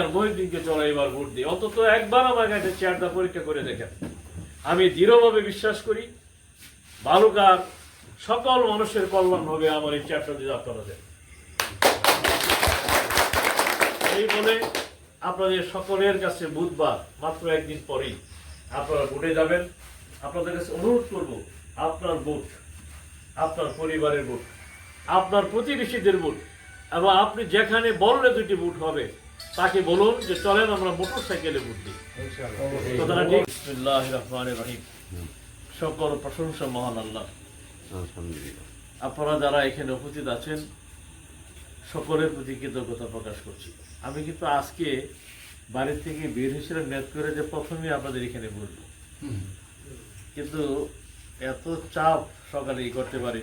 আর মহিউদ্দিনকে চলো এবার ভোট দিই। অন্তত একবার আমার কাছে চেয়ারটা পরীক্ষা করে দেখেন। আমি দৃঢ়ভাবে বিশ্বাস করি, বালুকার সকল মানুষের কল্যাণ হবে আমার এই চেয়ারটা যদি আপনারা দেন। এই বলে আপনাদের সকলের কাছে বুধবার, মাত্র একদিন পরেই আপনারা ভোটে যাবেন। আপনাদের কাছে অনুরোধ করব, আপনার ভোট, আপনার পরিবারের ভোট, আপনার প্রতিবেশীদের ভোট, এবং আপনি যেখানে বললে দুটি ভোট হবে তাকে বলুন যে চলেন আমরা মোটর সাইকেলে কথাটা ঠিক? রহিম। সকল প্রশংসা মহান আল্লাহ। আপনারা যারা এখানে উপস্থিত আছেন সকলের প্রতি কৃতজ্ঞতা প্রকাশ করছি। আমি কিন্তু আজকে বাড়ি থেকে বের হিসেবে নেট করে যে প্রথমে আপনাদের এখানে বলব। কিন্তু এত চাপ সকালে করতে পারি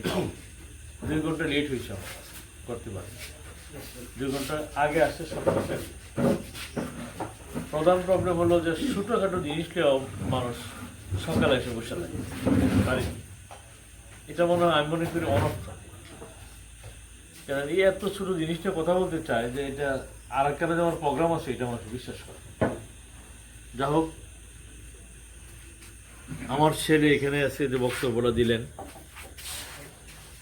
দুই ঘণ্টা লেট হয়েছে আমার করতে পারি দুই ঘণ্টা আগে আসছে সকালে প্রধান প্রবলেম হলো যে ছোটোখাটো জিনিসটাও মানুষ সকালে এসে বসে থাকে। বাড়ি এটা মনে হয়, আমি মনে করি অনর্থ কেন এই এত ছোট জিনিসটা কথা বলতে চায় যে এটা আর একখানে যে আমার প্রোগ্রাম আছে, এটা মানুষ বিশ্বাস করে। যা হোক, আমার ছেলে এখানে আছে যে বক্তব্যটা দিলেন।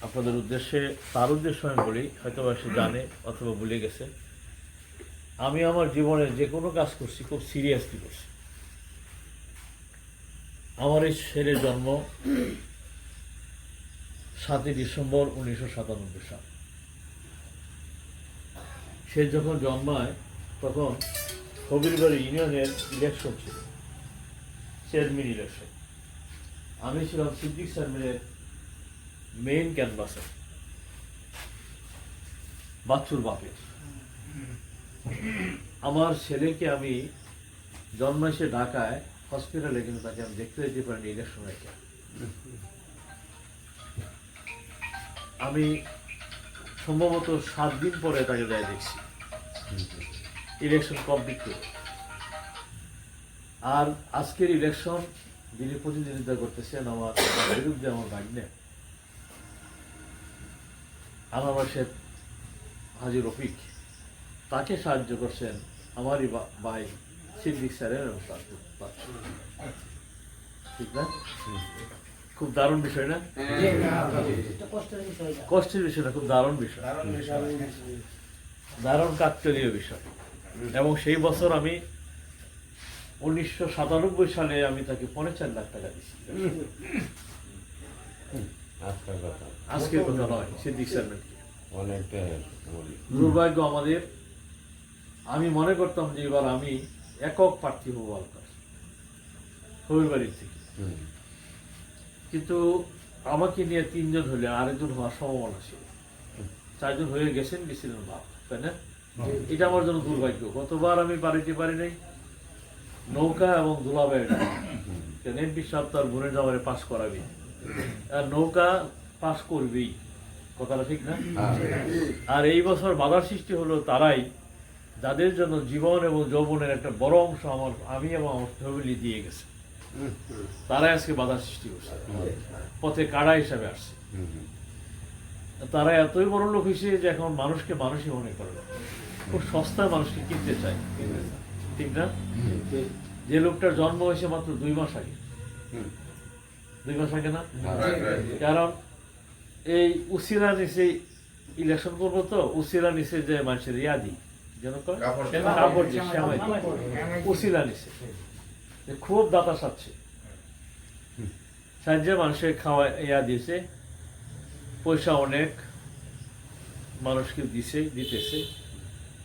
আপনাদের উদ্দেশ্যে, তার উদ্দেশ্য আমি বলি হয়তো সে জানে অথবা ভুলে গেছে, আমি আমার জীবনে যে কোনো কাজ করছি, খুব সিরিয়াসলি করছি। আমার এই ছেলের জন্ম সাতই ডিসেম্বর উনিশশো সাতানব্বই সাল। সে যখন জন্মায়, তখন কবিরবাড়ি ইউনিয়নের ইলেকশন ছিল চেয়ারম্যান ইলেকশন আমি ছিলাম সিদ্দিক চেয়ারম্যানের মেইন ক্যানভাসে বাচ্চুর বাপের। আমার ছেলেকে আমি জন্মাইছে ঢাকায় হসপিটালে কিন্তু তাকে আমি দেখতে যেতে পারিনি ইলেকশন রেখে আমি সম্ভবত সাত দিন পরে তাকে যাই দেখছি। ইলেকশন কমপ্লিট করে। আর আজকের ইলেকশন যিনি প্রতিনিধিত্ব করতেছেন আমার বিরুদ্ধে আমার ভাগ্নে আনারস শেখ হাজি রফিক, তাকে সাহায্য করছেন আমারই ভাই সিদ্দিক স্যারের। ঠিক না? খুব দারুণ বিষয় না? কষ্টের বিষয় না, খুব দারুণ বিষয়। দারুণ কাকতালীয় বিষয়। এবং সেই বছর আমি উনিশশো সাতানব্বই সালে আমি তাকে পঞ্চাশ লাখ টাকা দিচ্ছি আজকের কথা। আজকের কথা নয় সিদ্দিক স্যারকে অনেকটা দুর্ভাগ্য আমাদের আমি মনে করতাম যে এবার আমি একক প্রার্থী হব আলকার বাড়ির থেকে। কিন্তু আমাকে নিয়ে তিনজন হলে আরেকজন হওয়ার সম্ভাবনা ছিল। চারজন হয়ে গেছেন গেছিলেন বাপ তাই না? এটা আমার জন্য দুর্ভাগ্য। গতবার আমি বাড়িতে পারি নাই। নৌকা এবং দুলাবাই কেন? এমপি সাহেব তার বোনের জামারে পাশ করাবি। আর নৌকা পাশ করবেই কথাটা ঠিক না? আর এই বছর বাধার সৃষ্টি হলো তারাই যাদের জন্য জীবন এবং যৌবনের একটা বড় অংশ আমার আমি এবং আমার ফ্যামিলি দিয়ে গেছে। তারাই আজকে বাধার সৃষ্টি করছে। পথে কাড়া হিসাবে আসছে। তারা এতই বড় লোক হয়েছে যে এখন মানুষকে মানুষই মনে করে না। খুব সস্তায় মানুষকে কিনতে চায়। ঠিক না? যে লোকটার জন্ম হয়েছে মাত্র দুই মাস আগে। দুই মাস আগে না হ্যাঁ। কারণ এই উসিরা নিচে ইলেকশন করব তো উসিরা নিচে যে মানুষের ইয়াদি যেন? কাপড় যে নিচে খুব দাতা সাচ্ছে সাহায্যে মানুষের খাওয়া ইয়া দিয়েছে পয়সা অনেক মানুষকে দিছে দিতেছে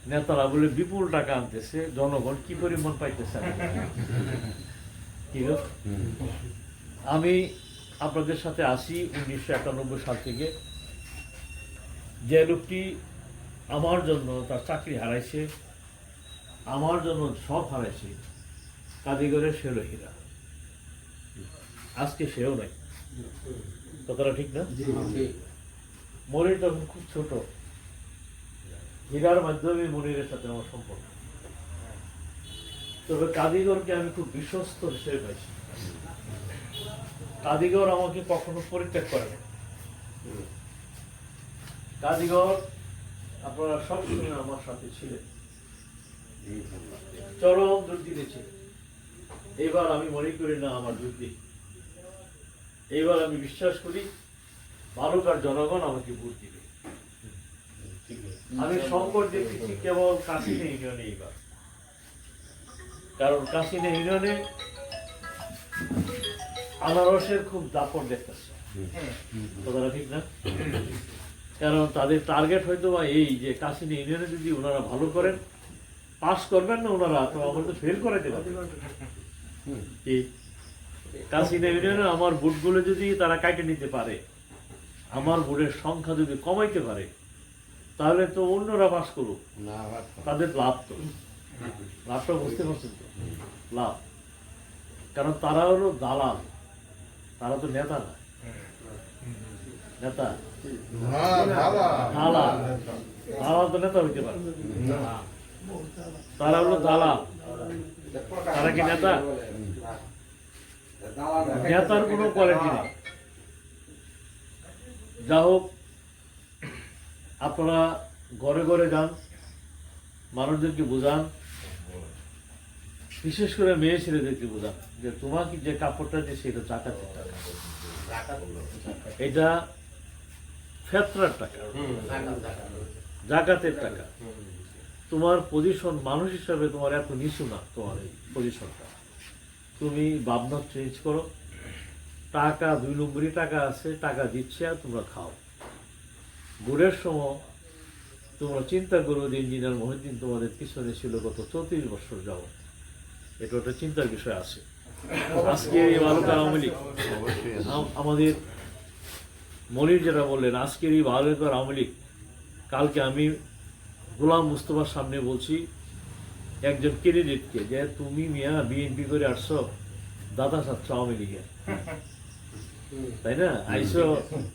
নেতারা বলে বিপুল টাকা আনতেছে জনগণ কি পরিমাণ পাইতেছে। কি। আমি আপনাদের সাথে আসি উনিশশো একানব্বই সাল থেকে। যে লোকটি আমার জন্য তার চাকরি হারাইছে আমার জন্য সব হারাইছে কাদিগরের সে হীরা। আজকে সেও নাই। কথাটা ঠিক না? মনির তখন খুব ছোট। হীরার মাধ্যমে মনিরের সাথে আমার সম্পর্ক। তবে কাদিগরকে আমি খুব বিশ্বস্ত হিসেবে পাইছি। কাদিগর আমাকে কখনো পরিত্যাগ করে না কাদিগর আপনারা সবসময় আমার সাথে ছিলেন। চরম দুর্দি দিয়েছে এবার আমি মনে করি না আমার দুর্দি এইবার আমি বিশ্বাস করি বালুকার জনগণ আমাকে ভোট দিবে। আমি সংকট দেখতেছি কেবল কাশিনে ইউনিয়নে এইবার কারণ কাশিনে ইউনিয়নে আনারসের খুব দাপট দেখতেছে। কথাটা ঠিক না? কারণ তাদের টার্গেট হয়তো বা এই যে কাশিনী ইউনিয়নে যদি ওনারা ভালো করেন পাস করবেন না ওনারা তো আমার তো ফেল করাইতে পারবে। কি কাশিনা ইউনিয়নে আমার বুটগুলো যদি তারা কাটে নিতে পারে আমার বুটের সংখ্যা যদি কমাইতে পারে তাহলে তো অন্যরা পাস করুক। না তাদের লাভ তো। লাভটা বুঝতে পারছেন তো? লাভ। কারণ তারা হলো দালাল। তারা তো নেতা নেতা? দালাল তো নেতা হইতে পারে। তারা হলো দালাল। তারা কি নেতা? নেতার কোনো কোয়ালিটি নেই। যা হোক আপনারা ঘরে ঘরে যান মানুষদেরকে বোঝান। বিশেষ করে মেয়ে ছেলেদেরকে বোঝান যে তোমাকে যে কাপড়টা যে সেটা টাকা। এটা ফেতরার টাকা। জাকাতের টাকা। তোমার পজিশন মানুষ হিসাবে তোমার এত নিচু না, তোমার এই পজিশনটা তুমি ভাবনা চেঞ্জ করো। টাকা, দুই নম্বরই টাকা আছে, টাকা দিচ্ছে আর তোমরা খাও। বুড়ের সময় তোমরা চিন্তা করো যে ইঞ্জিনিয়ার মহিদ্দিন তোমাদের পিছনে ছিল গত চৌত্রিশ বছর যাও এটা একটা চিন্তার বিষয় আছে। আজকে এই বালুকা আওয়ামী লীগ আমাদের মনির যেটা বললেন আজকের এই বালুকার আওয়ামী লীগ কালকে আমি গোলাম মুস্তফার সামনে বলছি একজন ক্যান্ডিডেটকে যে তুমি মিয়া বিএনপি করে আসছো দাদা ছাত্র আওয়ামী লীগে তাই না? আইসো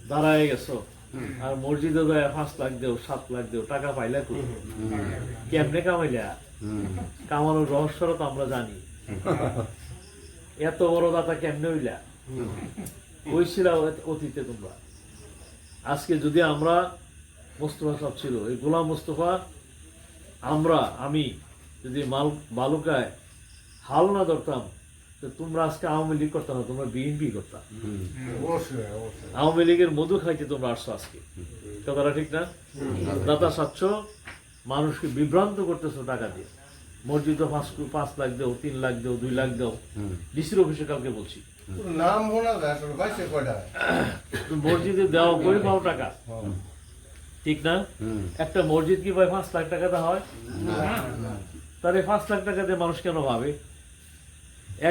দাঁড়ায় গেছো। আর মসজিদে যায় পাঁচ লাখ দেও সাত লাখ দেও টাকা পাইলা কেমনে কামাইলা। কামানোর রহস্যটা তো আমরা জানি। এত বড় দাতা কেমনে হইলা? কইছিল অতীতে তোমরা। আজকে যদি আমরা মোস্তফা সব ছিল এই গোলাম মোস্তফা আমরা আমি যদি মাল বালুকায় হাল না ধরতাম তো তোমরা আজকে আওয়ামী লীগ করতাম না তোমরা বিএনপি করতাম। আওয়ামী লীগের মধু খাইতে তোমরা আসছো আজকে। কথাটা ঠিক না? দাতা সাচ্ছ মানুষকে বিভ্রান্ত করতেছো টাকা দিয়ে। মসজিদে পাঁচ পাঁচ লাখ দেও তিন লাখ দেও দুই লাখ দেও। ডিসির অফিসে কালকে বলছি। নাম মসজিদে দেওয়া করে পাও টাকা। ঠিক না? একটা মসজিদ কি ভাই পাঁচ লাখ টাকাতে হয়? তাহলে পাঁচ লাখ টাকা দিয়ে মানুষ কেন ভাবে?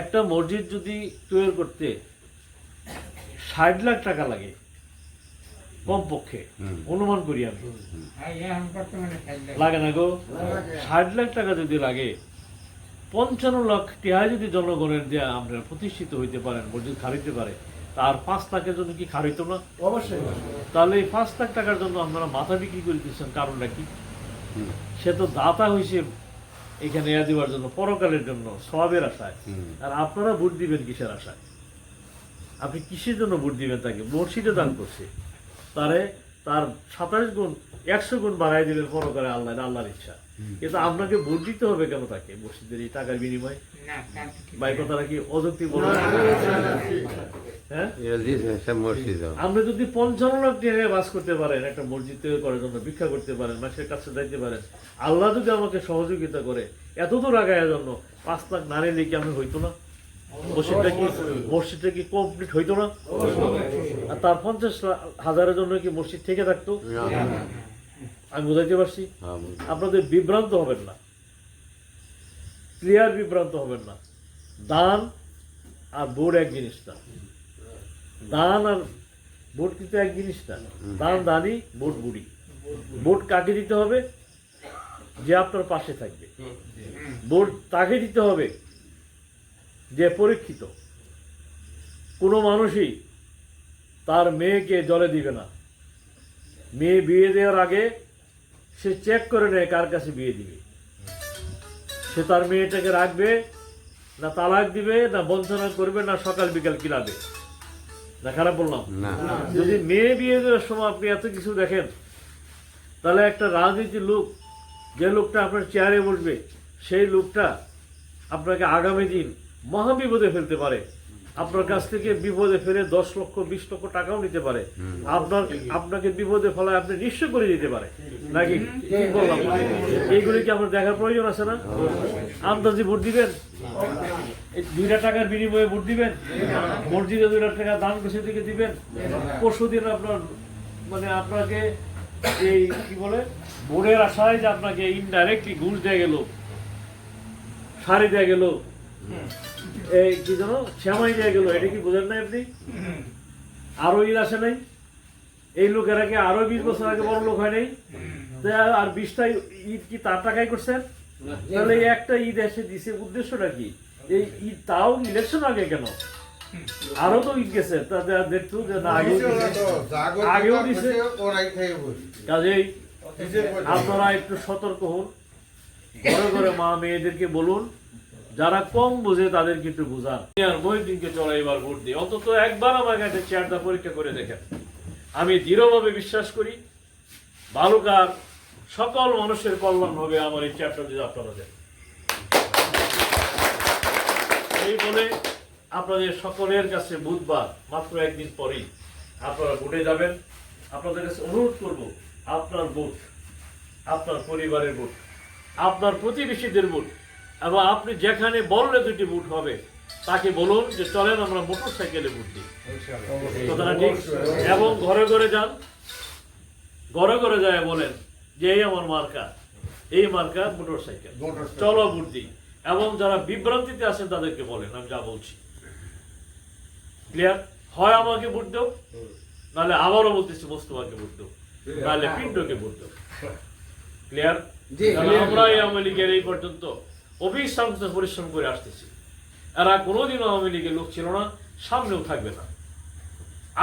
একটা মসজিদ যদি তৈরি করতে ষাট লাখ টাকা লাগে কমপক্ষে। অনুমান করি আমি। লাগে না গো? ষাট লাখ টাকা যদি লাগে পঞ্চান্ন লাখ টাকা যদি জনগণের দিয়ে আমরা প্রতিষ্ঠিত হইতে পারেন মসজিদ খারিতে পারে তার পাঁচ লাখের জন্য কি খারিত না? অবশ্যই। তাহলে এই পাঁচ লাখ টাকার জন্য আপনারা মাথা বিক্রি করে দিচ্ছেন কারণটা কি? সে তো দাতা হয়েছে এখানে এয়া দেওয়ার জন্য পরকালের জন্য সবের আশায়। আর আপনারা ভোট দিবেন কিসের আশায়? আপনি কিসের জন্য ভোট দিবেন তাকে? মসজিদে দান করছে। তারে তার সাতাশ গুণ একশো গুণ বাড়াই দিবেন পরকালে আল্লাহ আল্লাহর ইচ্ছা। কিন্তু আপনাকে ভোট দিতে হবে কেন তাকে? মসজিদের এই টাকার বিনিময়ে? ভাই কথাটা কি হ্যাঁ? মসজিদ। আপনি যদি পঞ্চান্ন লাখ টাকা বাস করতে পারেন একটা মসজিদ তৈরি করার জন্য ভিক্ষা করতে পারেন মাসের কাছে যাইতে পারেন আল্লাহ যদি আমাকে সহযোগিতা করে এত দূর আগায় জন্য পাঁচ লাখ না নিলে কি আমি হইতো না? মসজিদটা কি মসজিদটা কি কমপ্লিট হইতো না? আর তার পঞ্চাশ হাজারের জন্য কি মসজিদ থেকে থাকতো? আমি বুঝাইতে পারছি। আপনাদের বিভ্রান্ত হবেন না। ক্লিয়ার বিভ্রান্ত হবেন না। দান আর বোর্ড এক জিনিস না। দান আর বোর্ড কিন্তু এক জিনিস না। দান দানই বোর্ড বুড়ি বোর্ড কাকে দিতে হবে? যে আপনার পাশে থাকবে। বোর্ড তাকে দিতে হবে? যে পরীক্ষিত। কোনো মানুষই তার মেয়েকে জলে দিবে না। মেয়ে বিয়ে দেওয়ার আগে সে চেক করে নেয় কার কাছে বিয়ে দিবে। সে তার মেয়েটাকে রাখবে না তালাক দিবে না বঞ্চনা করবে না সকাল বিকাল কিলাবে। না খারাপ বললাম? যদি মেয়ে বিয়ে দেওয়ার সময় আপনি এত কিছু দেখেন তাহলে একটা রাজনীতির লোক যে লোকটা আপনার চেয়ারে বসবে সেই লোকটা আপনাকে আগামী দিন মহা বিপদে ফেলতে পারে। আপনার কাছ থেকে বিপদে ফেলে দশ লক্ষ বিশ লক্ষ টাকাও নিতে পারে। আপনার আপনাকে বিপদে ফেলায় আপনি নিঃস্ব করে দিতে পারে। নাকি? কি বললাম? এইগুলি কি আপনার দেখার প্রয়োজন আছে না? আন্দাজি ভোট দিবেন? দুইটা টাকার বিনিময়ে ভোট দিবেন? মসজিদে দুইটা টাকা দান করে দিকে দিবেন? পরশু দিন আপনার মানে আপনাকে এই কি বলে ভোটের আশায় যে আপনাকে ইনডাইরেক্টলি ঘুষ দেয়া গেল শাড়ি দেয়া গেল এই কি যেন শ্যামাই দেয়া গেল এটা কি বোঝেন আপনি? আরও আসে নাই। এই লোকেরা কি আরও বিশ বছর আগে বড় লোক হয় নাই? আর- বিশটা ঈদ কি তার টাকায় করছেন তাহলে একটা ঈদ এসে দিছে উদ্দেশ্যটা কি? এই ঈদ তাও ইলেকশন আগে কেন? আরও তো ঈদ গেছে দেখতো যে না আগেও আগেও দিছে। কাজেই আপনারা একটু সতর্ক হন। ঘরে ঘরে মা মেয়েদেরকে বলুন যারা কম বোঝে তাদের কিন্তু বুঝান আর চলো এবার ভোট দিই। অন্তত একবার আমার কাছে চেয়ারটা পরীক্ষা করে দেখেন। আমি দৃঢ়ভাবে বিশ্বাস করি, বালুকার সকল মানুষের কল্যাণ হবে আমার এই চেয়ারটা যদি আপনারা দেন। এই বলে আপনাদের সকলের কাছে বুধবার, মাত্র একদিন পরেই আপনারা ভোটে যাবেন। আপনাদের কাছে অনুরোধ করব, আপনার ভোট, আপনার পরিবারের ভোট, আপনার প্রতিবেশীদের ভোট এবং আপনি যেখানে বললে দুটি ভোট হবে তাকে বলুন যে চলেন আমরা মোটর সাইকেলে ভোট দিই। কথাটা ঠিক? এবং ঘরে ঘরে যান। ঘরে ঘরে যায় বলেন যে এই আমার মার্কা এই মার্কা মোটর সাইকেল চলো ভোট দিই। এবং যারা বিভ্রান্তিতে আছেন তাদেরকে বলেন আমি যা বলছি। ক্লিয়ার হয় আমাকে বুট দাও নাহলে আবারও বলতেছি মোস্তফাকে বুট দাও। নাহলে পিন্টুকে বুট দাও। ক্লিয়ার আমরা এই আওয়ামী লীগের এই পর্যন্ত অবিশ্রান্ত পরিশ্রম করে আসতেছি। এরা কোনোদিনও আওয়ামী লীগের লোক ছিল না সামনেও থাকবে না।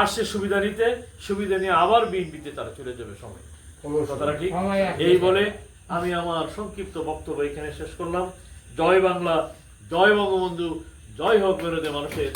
আসছে সুবিধা নিতে সুবিধা নিয়ে আবার বিএনপিতে তারা চলে যাবে সময়। কথাটা ঠিক? এই বলে আমি আমার সংক্ষিপ্ত বক্তব্য এখানে শেষ করলাম। জয় বাংলা জয় বঙ্গবন্ধু জয় হোক বেরোদে মানুষের